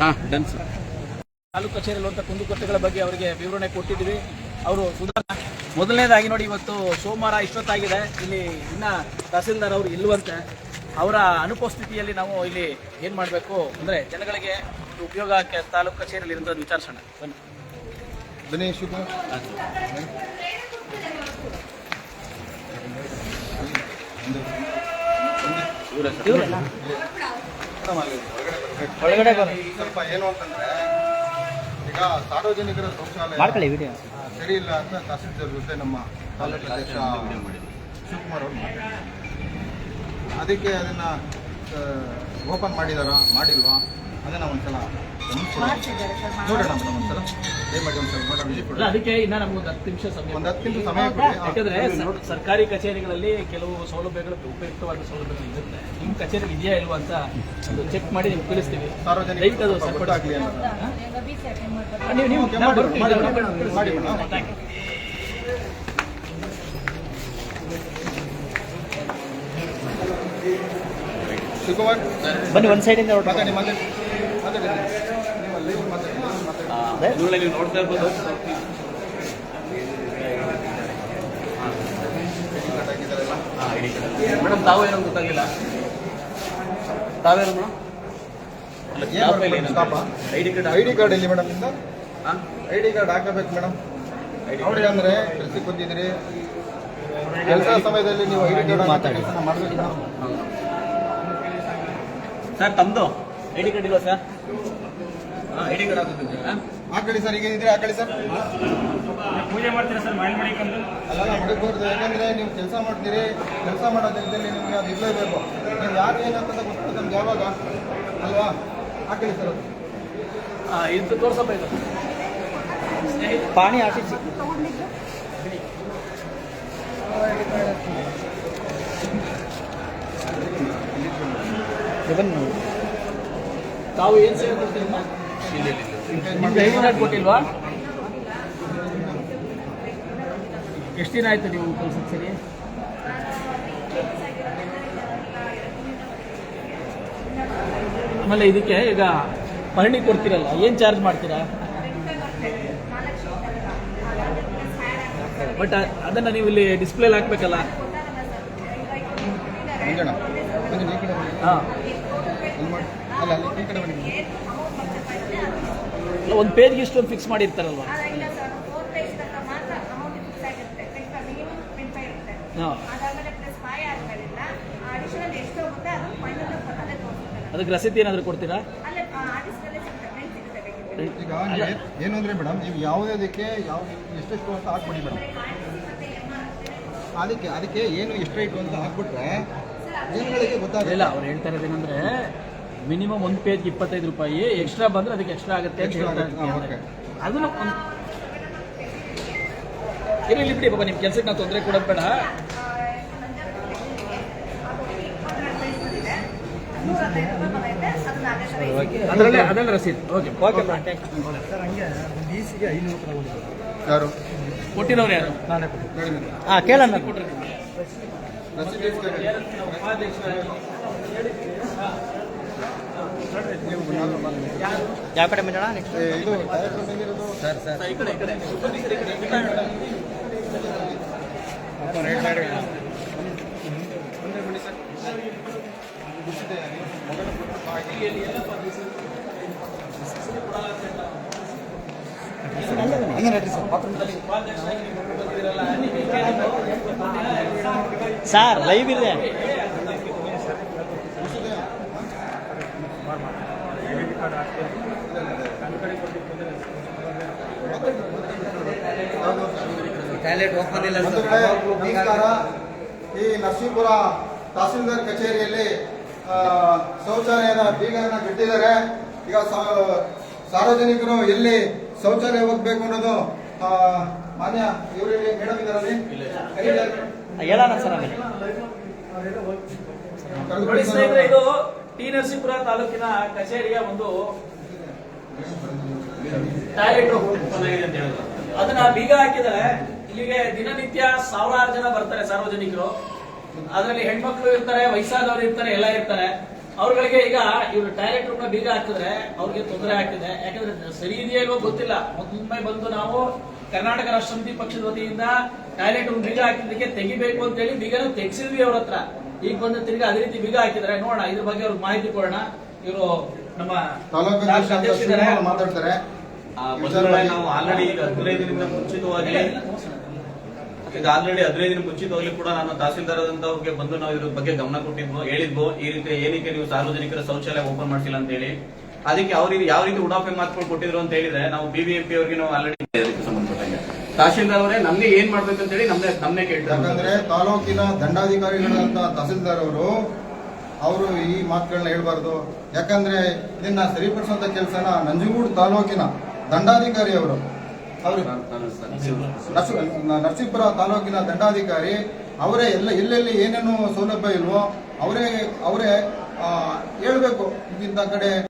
ಹಾಂ. Done sir taluk ಕಚೇರಿಯಲ್ಲಿರುವಂಥ ಕುಂದುಕೊರತೆಗಳ ಬಗ್ಗೆ ಅವರಿಗೆ ವಿವರಣೆ ಕೊಟ್ಟಿದ್ದೀವಿ. ಅವರು ಸುಧಾರಣೆ ಮೊದಲನೇದಾಗಿ ನೋಡಿ ಇವತ್ತು ಸೋಮವಾರ ಇಷ್ಟೊತ್ತಾಗಿದೆ. ಇಲ್ಲಿ ಇನ್ನ ತಹಸೀಲ್ದಾರ್ ಅವರು ಇಲ್ಲವಂತೆ ಅವರ ಅನುಪಸ್ಥಿತಿಯಲ್ಲಿ ನಾವು ಇಲ್ಲಿ ಏನು ಮಾಡಬೇಕು ಅಂದರೆ ಜನಗಳಿಗೆ ಉಪಯೋಗ ತಾಲೂಕು ಕಚೇರಿಯಲ್ಲಿ ಇರೋದನ್ನು ವಿಚಾರಿಸೋಣ. ಬನ್ನಿ. ಇವ್ರಲ್ಲ? ಒಳಗಡೆ ಸ್ವಲ್ಪ ಏನು ಅಂತಂದ್ರೆ ಈಗ ಸಾರ್ವಜನಿಕರ ಶೌಚಾಲಯ ಮಾಡ್ಕೊಳ್ಳಿ ವಿಡಿಯೋ ಸರಿ ಇಲ್ಲ ಅಂತ ತಹಸೀಲ್ದಾರ್ ಜೊತೆ ನಮ್ಮ ತಾಲೂಕು ಅಧ್ಯಕ್ಷ ಶಿವಕುಮಾರ್ ಅವರು. ಅದಕ್ಕೆ ಅದನ್ನ ಓಪನ್ ಮಾಡಿದಾರ? ಮಾಡಿಲ್ವಾ? ಅದನ್ನ ಒಂದ್ಸಲ ಗಮನಿಸ್ಕೊಡಿ. ನೋಡೋಣ ಮೇಡಮ್ ಒಂದ್ಸಲ. ದಯಮಾಡಿ ಒಂದ್ಸಲ ನೋಡೋಣ ವಿಸಿಟ್ ಅದಕ್ಕೆ ಇನ್ನ ನಮ್ಗೆ ಒಂದು ಹತ್ತು ನಿಮಿಷ ಸಮಯ ಒಂದು ಹತ್ತು ನಿಮಿಷ ಸಮಯ ಯಾಕಂದ್ರೆ ಸರ್ಕಾರಿ ಕಚೇರಿಗಳಲ್ಲಿ ಕೆಲವು ಸೌಲಭ್ಯಗಳು ಉಪಯುಕ್ತವಾದ ಸೌಲಭ್ಯಗಳು ಇರುತ್ತೆ. ನಿಮ್ಮ ಕಚೇರಿ ಇದೆಯಾ ಇಲ್ವಾ ಅಂತ ಒಂದು ಚೆಕ್ ಮಾಡಿ ನಿಮ್ಗೆ ತಿಳಿಸ್ತೀವಿ. ಸಾರ್ವಜನಿಕ ಅದು ಸಪೋರ್ಟ್ ಆಗಲಿ ಅನ್ನೋದು. ನೀವು ನೀವು ಮಾಡಿ. ಶಿವಕುಮಾರ್ ಬನ್ನಿ ಒಂದ್ ಸೈಡಿಂದ ಮಾತಾಡಿ ಮಾತಾಡಿ ಮಾತಾಡಿ ನೀವು ಅಲ್ಲಿ ಮಾತಾಡಿ ಮಾತಾಡಿ ಇದ್ರೊಳಗೆ ನೀವು ನೋಡ್ತಾ ಇರ್ಬೋದು. ಮೇಡಮ್ ತಾವು ಏನೋ ಗೊತ್ತಾಗಿಲ್ಲ. ತಾವೇನು madam? I D card I D card ಇಲ್ಲಿ ಮೇಡಮ್ ನಿಮ್ದು? ಹಾಂ? ಐ ಡಿ ಕಾರ್ಡ್ ಹಾಕಬೇಕು ಮೇಡಮ್. ನೋಡಿ ಅಂದ್ರೆ ಕೆಲಸಕ್ಕೆ ಬಂದಿದ್ದೀರಿ. ಕೆಲಸ ಸಮಯದಲ್ಲಿ ನೀವು ಐಡಿ ಡಿ ಕಾರ್ಡ್ ಮಾತಾಡಿ. ಮಾಡಬೇಕು ಮೇಡಮ್. ಸರ್ ತಮ್ಮದು ಐ ಡಿ ಕಾರ್ಡ್ ಇಲ್ವಾ ಸರ್? ಹಾಂ ಐ ಡಿ ಕಾರ್ಡ್ ಹಾಕೋದು ಹಾಂ ಹಾಕೊಳ್ಳಿ ಸರ್ ಈಗ ಇದ್ರೆ ಹಾಕೊಳ್ಳಿ ಸರ್. ಪೂಜೆ ಮಾಡ್ತೀರಾ ಸರ್ ಮಾಡಿ ಮಾಡಿಕೊಂಡು ಅಲ್ಲ ಯಾಕಂದ್ರೆ ನೀವು ಕೆಲಸ ಮಾಡ್ತೀರಿ ಕೆಲಸ ಮಾಡೋದ್ರಲ್ಲಿ ನಿಮಗೆ ಅದು ಇರಲೇಬೇಕು ನೀವು ಯಾರು ಏನಂತ ಗೊತ್ತಿಲ್ಲ ನಮ್ಗೆ ಯಾವಾಗ? ಅಲ್ವಾ? ಹಾಕೊಳ್ಳಿ ಸರ್ ಅದು. ಇದು ತೋರ್ಸಪ್ಪ ಇದು. ಪಾಣಿ ಬನ್ನಿ ತಾವು ಏನ್ ಸೇವೆ ಕೊಡ್ತೀರಮ್ಮ? ಕಾರ್ಡ್ ಕೊಟ್ಟಿಲ್ವಾ? ಎಷ್ಟು ದಿನ ಆಯ್ತು ನೀವು ಕೆಲ್ಸಕ್ಕೆ ಸರಿ? ಆಮೇಲೆ ಇದಕ್ಕೆ ಈಗ ಪಹಣಿ ಕೊಡ್ತೀರಲ್ಲ ಏನ್ ಚಾರ್ಜ್ ಮಾಡ್ತೀರಾ? ಬಟ್ ಅದನ್ನ ನೀವು ಇಲ್ಲಿ ಡಿಸ್ಪ್ಲೇಲಿ ಹಾಕ್ಬೇಕಲ್ಲ. ಹಾ ಅಲ್ಲಿ ಮಾಡಿ ಅಲ್ಲ ಅಲ್ಲಿ ಈ ಕಡೆ ಬನ್ನಿ ಒಂದು ಪೇಜ್ಗೆ ಇಷ್ಟೊಂದು ಫಿಕ್ಸ್ ಮಾಡಿರ್ತಾರಲ್ವ? ಅದಕ್ಕೆ ರಸೀದಿ ಏನಾದರೂ ಕೊಡ್ತೀರಾ? ಈಗ ಏನು ಅಂದರೆ ಮೇಡಮ್ ನೀವು ಯಾವುದಕ್ಕೆ ಯಾವ ಎಷ್ಟೆಷ್ಟು ಅಂತ ಹಾಕ್ಬಿಡಿ ಮೇಡಮ್ ಅದಕ್ಕೆ ಅದಕ್ಕೆ ಏನು ಎಷ್ಟು ಇಟ್ಟು ಅಂತ ಹಾಕ್ಬಿಟ್ರೆ ಜನಗಳಿಗೆ ಇಲ್ಲ ಗೊತ್ತಾಗಲ್ಲ ಅವ್ರು ಹೇಳ್ತಾ ಇರೋದೇನಂದ್ರೆ ಮಿನಿಮಮ್ ಒಂದು ಪೇಜ್ ಇಪ್ಪತ್ತೈದು ರೂಪಾಯಿ. ಎಕ್ಸ್ಟ್ರಾ ಬಂದರೆ ಅದಕ್ಕೆ ಎಕ್ಸ್ಟ್ರಾ ಆಗುತ್ತೆ ಅಂತ ಹೇಳ್ತಾ ಇದ್ದಾರೆ. ಅದನ್ನ ಒಂದ್- ಇರ್ಲಿ ಬಿಡಿ ಬಾಬಾ ನಿಮ್ಮ ಕೆಲಸಕ್ಕೆ ನಾವು ತೊಂದರೆ ಕೊಡೋದು ಬೇಡ. ಅದರಲ್ಲೇ ಅದರಲ್ಲಿ ರಸೀದ್. ಓಕೆ ಓಕೆ ಯಾರು? ಕೊಟ್ಟಿರೋರು ಯಾರು. ಹಾಂ ಕೇಳೋಣ. ರಸೀದಿ ಇಸ್ಕೊಳ್ಳಿ. ಯಾವ ಕಡೆ ಮಂಜಣ್ಣ ನೆಕ್ಸ್ಟ್ ಇದು ಡೈರೆಕ್ಟರ್ ಸರ್. ಸರ್ ಈ ಕಡೆ ಈ ಕಡೆ ಹಂಗೆ ನಡ್ರಿ ಸರ್ ಸರ್ ಲೈವ್ ಇದೆ. ಒಂದು ಕಡೆ ನಮಸ್ಕಾರ. ಈ ನರಸೀಪುರ ತಹಸೀಲ್ದಾರ್ ಕಚೇರಿಯಲ್ಲಿ ಶೌಚಾಲಯದ ಬೀಗನ ಬಿಟ್ಟಿದ್ದಾರೆ. ಈಗ ಸಾರ್ವಜನಿಕರು ಎಲ್ಲಿ ಶೌಚಾಲಯ ಹೋಗ್ಬೇಕು ಅನ್ನೋದು ಮಾನ್ಯ ಇವರಲ್ಲಿ ಮೇಡಮ್ ಇದರಲ್ಲಿ ಸ್ನೇಹಿತರೆ ಇದು ಟಿ ನರಸೀಪುರ ತಾಲೂಕಿನ ಕಚೇರಿಯ ಒಂದು ಟಾಯ್ಲೆಟ್ ಅದನ್ನ ಬೀಗ ಹಾಕಿದರೆ ಇಲ್ಲಿಗೆ ದಿನನಿತ್ಯ ಸಾವಿರಾರು ಜನ ಬರ್ತಾರೆ ಸಾರ್ವಜನಿಕರು. ಅದರಲ್ಲಿ ಹೆಣ್ಮಕ್ಳು ಇರ್ತಾರೆ ವಯಸ್ಸಾದವರು ಇರ್ತಾರೆ ಎಲ್ಲ ಇರ್ತಾರೆ. ಅವ್ರಗಳಿಗೆ ಈಗ ಇವರು ಟಾಯ್ಲೆಟ್ ರೂಮ್ ಬೀಗ ಹಾಕಿದ್ರೆ ಅವ್ರಿಗೆ ತೊಂದರೆ ಆಗ್ತಿದೆ. ಯಾಕಂದ್ರೆ ಸರಿ ಇದೆಯೋ ಇಲ್ವೋ ಗೊತ್ತಿಲ್ಲ. ಮುಂಬೈ ಬಂದು ನಾವು ಕರ್ನಾಟಕ ರಾಷ್ಟ್ರ ಸಮಿತಿ ಪಕ್ಷದ ವತಿಯಿಂದ ಟಾಯ್ಲೆಟ್ ರೂಮ್ ಬೀಗ ಹಾಕಿದ್ದಕ್ಕೆ ತೆಗಿಬೇಕು ಅಂತ ಹೇಳಿ ಬೀಗನ ತೆಗ್ಸಿದ್ವಿ ಅವ್ರ ಹತ್ರ. ಈಗ ಬಂದು ತಿರ್ಗಿ ಅದೇ ರೀತಿ ಬೀಗ ಹಾಕಿದ್ರೆ ನೋಡೋಣ ಇದ್ರ ಬಗ್ಗೆ ಅವ್ರಿಗೆ ಮಾಹಿತಿ ಕೊಡೋಣ. ಇವರು ನಮ್ಮ ಮಾತಾಡ್ತಾರೆ. ನಾವು ಆಲ್ರೆಡಿ ಈಗ ಹದಿನೈದರಿಂದ ದಿನದಿಂದ ಮುಂಚಿತವಾಗಿ ಈಗ ಆಲ್ರೆಡಿ ಹದಿನೈದು ದಿನ ಮುಂಚಿತವಾಗಲಿ ಕೂಡ ನಾನು ತಹಸೀಲ್ದಾರ್ ಆದಂತವ್ರಿಗೆ ಬಂದು ನಾವು ಇದ್ರ ಬಗ್ಗೆ ಗಮನ ಕೊಟ್ಟಿದ್ವು, ಹೇಳಿದ್ವು. ಈ ರೀತಿ ಏನಕ್ಕೆ ನೀವು ಸಾರ್ವಜನಿಕರ ಶೌಚಾಲಯ ಓಪನ್ ಮಾಡ್ಸಿಲ್ಲ ಅಂತ ಹೇಳಿ. ಅದಕ್ಕೆ ಅವ್ರಿಗೆ ಯಾವ ರೀತಿ ಉಡಾಫೆ ಮಾತುಗಳು ಕೊಟ್ಟಿದ್ರು ಅಂತ ಹೇಳಿದ್ರೆ ನಾವು ಬಿಬಿಎಂಪಿ ಅವರಿಗೆ ನಾವು ಆಲ್ರೆಡಿ ಸಂಬಂಧಪಟ್ಟಂಗೆ. ತಹಸೀಲ್ದಾರ್ ಅವರೇ, ನಮ್ಗೆ ಏನ್ ಮಾಡ್ಬೇಕು ಅಂತ ಹೇಳಿ ನಮ್ನೆ ಕೇಳ್ತಾರೆ ಯಾಕಂದ್ರೆ ತಾಲೂಕಿನ ದಂಡಾಧಿಕಾರಿಗಳಂತ ತಹಸೀಲ್ದಾರ್ ಅವರು ಅವರು ಈ ಮಾತುಗಳನ್ನ ಹೇಳ್ಬಾರ್ದು. ಯಾಕಂದ್ರೆ ಇದನ್ನ ಸರಿಪಡಿಸುವಂತ ಕೆಲಸನ ನಂಜುಗೂಡು ತಾಲೂಕಿನ ದಂಡಾಧಿಕಾರಿ ಅವರು ನರಸೀಪುರ ತಾಲೂಕಿನ ದಂಡಾಧಿಕಾರಿ ಅವರೇ ಎಲ್ಲ ಎಲ್ಲೆಲ್ಲಿ ಏನೇನು ಸೌಲಭ್ಯ ಇಲ್ವೋ ಅವರೇ ಅವರೇ ಹೇಳ್ಬೇಕು. ಇಂತ ಕಡೆ